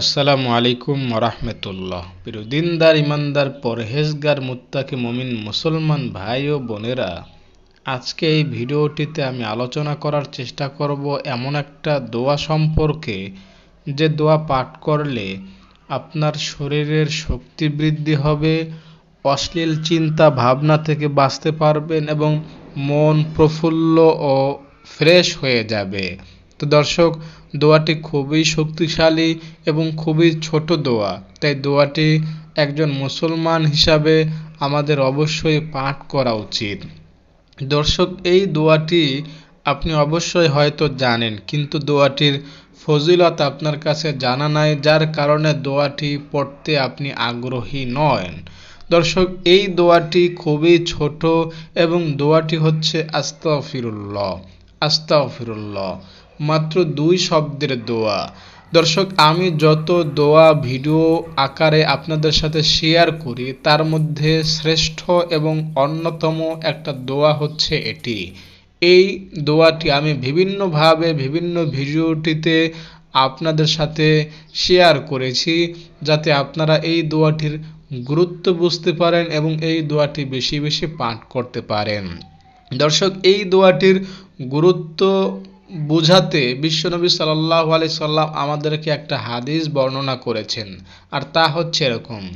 আসসালামু আলাইকুম রহমতুল্লাহ। প্রিয় দিনদার ইমানদার পরহেজগার, মুত্তাকি, মমিন, মুসলমান ভাই ও বোনেরা, আজকে এই ভিডিওটিতে আমি আলোচনা করার চেষ্টা করব এমন একটা দোয়া সম্পর্কে। যে দোয়া পাঠ করলে আপনার শরীরের শক্তি বৃদ্ধি হবে, অশ্লীল চিন্তা ভাবনা থেকে বাঁচতে পারবেন এবং মন প্রফুল্ল ও ফ্রেশ হয়ে যাবে। তো দর্শক দোয়াটি খুবই শক্তিশালী এবং খুবই ছোট দোয়া। তাই দোয়াটি একজন মুসলমান হিসাবে আমাদের অবশ্যই পাঠ করা উচিত। দর্শক, এই দোয়াটি আপনি অবশ্যই হয়তো জানেন, কিন্তু দোয়াটির ফজিলত আপনার কাছে জানা নাই, যার কারণে দোয়াটি পড়তে আপনি আগ্রহী নন। দর্শক, এই দোয়াটি খুবই ছোট এবং দোয়াটি হচ্ছে আস্তাফিরুল্লাহ আস্তাফিরুল্লাহ মাত্র দুই শব্দের দোয়া। দর্শক, আমি যত দোয়া ভিডিও আকারে আপনাদের সাথে শেয়ার করি, তার মধ্যে শ্রেষ্ঠ এবং অন্যতম একটা দোয়া হচ্ছে এটি। এই দোয়াটি আমি বিভিন্নভাবে, বিভিন্ন ভিডিওটিতে আপনাদের সাথে শেয়ার করেছি, যাতে আপনারা এই দোয়াটির গুরুত্ব বুঝতে পারেন এবং এই দোয়াটি বেশি বেশি পাঠ করতে পারেন। দর্শক, এই দোয়াটির গুরুত্ব বুঝাতে বিশ্বনবী সাল্লাহ আলি সাল্লাম আমাদেরকে একটা হাদিস বর্ণনা করেছেন। আর তা হচ্ছে এরকম।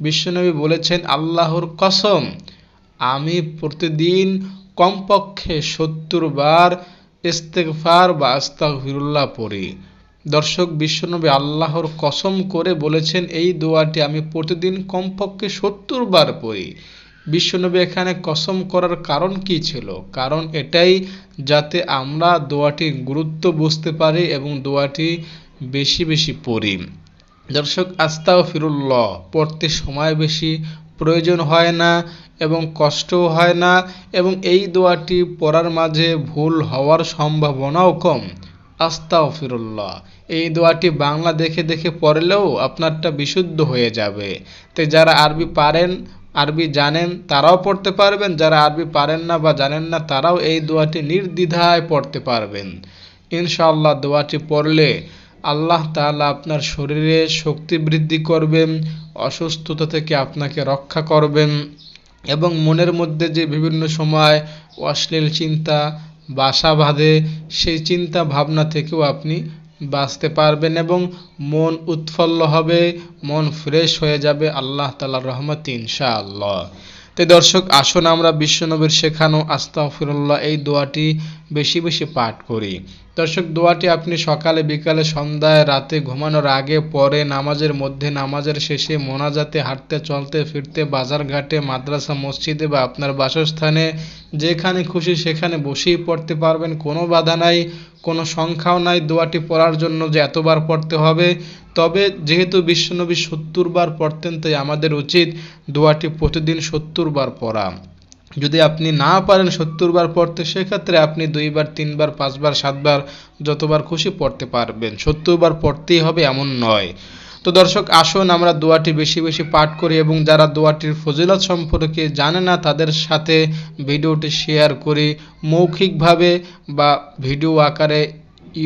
বিশ্বনবী বলেছেন, আল্লাহর কসম, আমি প্রতিদিন কমপক্ষে সত্তর বার ইস্তেকফার বা আস্তাগফিরুল্লাহ পড়ি। দর্শক বিশ্বনবী আল্লাহর কসম করে বলেছেন, এই দোয়াটি আমি প্রতিদিন কমপক্ষে সত্তর বার পড়ি। বিশ্বনবী এখানে কসম করার কারণ কি ছিল? কারণ এটাই যাতে আমরা দোয়াটির গুরুত্ব বুঝতে পারি এবং দোয়াটি বেশি বেশি পড়ি। দর্শক আস্তাও ফিরুল্লাহ পড়তে সময় বেশি প্রয়োজন হয় না এবং কষ্টও হয় না এবং এই দোয়াটি পড়ার মাঝে ভুল হওয়ার সম্ভাবনাও কম। আস্তাও ফিরুল্লাহ এই দোয়াটি বাংলা দেখে দেখে পড়লেও আপনারটা বিশুদ্ধ হয়ে যাবে। তাই যারা আরবি পারেন আরবি জানেন, তারাও পড়তে পারবেন। যারা আরবি পারেন না বা জানেন না, তারাও এই দোয়াটি নির্দ্বিধায় পড়তে পারবেন। ইনশাআল্লাহ দোয়াটি পড়লে আল্লাহ তাআলা আপনার শরীরে শক্তি বৃদ্ধি করবেন, অসুস্থতা থেকে আপনাকে রক্ষা করবেন এবং মনের মধ্যে যে বিভিন্ন সময় অশ্লীল চিন্তা, বাসা বাঁধে, সেই চিন্তা ভাবনা থেকেও আপনি বাঁচতে পারবেন এবং মন উৎফুল্ল হবে, মন ফ্রেশ হয়ে যাবে আল্লাহ তালার রহমত ইনশাআল্লাহ। তাই দর্শক, আসুন আমরা বিশ্বনবীর শেখানো আস্তাফিরুল্লাহ এই দোয়াটি বেশি বেশি পাঠ করি। দর্শক, দোয়াটি আপনি সকালে, বিকালে, সন্ধ্যায়, রাতে ঘুমানোর আগে, পরে, নামাজের মধ্যে, নামাজের শেষে, মোনাজাতে, হাঁটতে, চলতে, ফিরতে বাজার ঘাটে মাদ্রাসা, মসজিদে বা আপনার বাসস্থানে যেখানে খুশি সেখানে বসেই পড়তে পারবেন, কোনো বাধা নাই, কোনো সংখ্যাও নাই, দোয়াটি পড়ার জন্য যে এতবার পড়তে হবে। তবে যেহেতু বিশ্বনবী সত্তর বার পড়তেন, তাই আমাদের উচিত দোয়াটি প্রতিদিন সত্তর বার পড়া। যদি আপনি না পারেন সত্তর বার পড়তে, সেক্ষেত্রে আপনি দুইবার, তিনবার, পাঁচবার, সাতবার যতবার খুশি পড়তে পারবেন। সত্তর বার পড়তেই হবে এমন নয়। তো দর্শক, আসুন আমরা দোয়াটি বেশি বেশি পাঠ করি এবং যারা দোয়াটির ফজিলত সম্পর্কে জানে না, তাদের সাথে ভিডিওটি শেয়ার করি। মৌখিকভাবে বা ভিডিও আকারে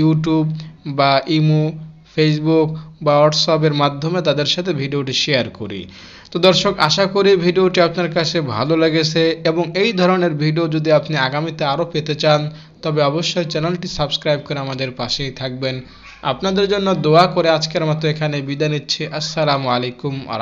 ইউটিউব বা ইমো, ফেসবুক বা হোয়াটসঅ্যাপের মাধ্যমে তাদের সাথে ভিডিওটি শেয়ার করি। তো দর্শক, আশা করি ভিডিওটি আপনার কাছে ভালো লেগেছে এবং এই ধরনের ভিডিও যদি আপনি আগামীতে আরও পেতে চান, তবে অবশ্যই চ্যানেলটি সাবস্ক্রাইব করে আমাদের পাশেই থাকবেন। আপনাদের জন্য দোয়া করে আজকের মতো এখানে বিদায় নিচ্ছি। আসসালামু আলাইকুম আ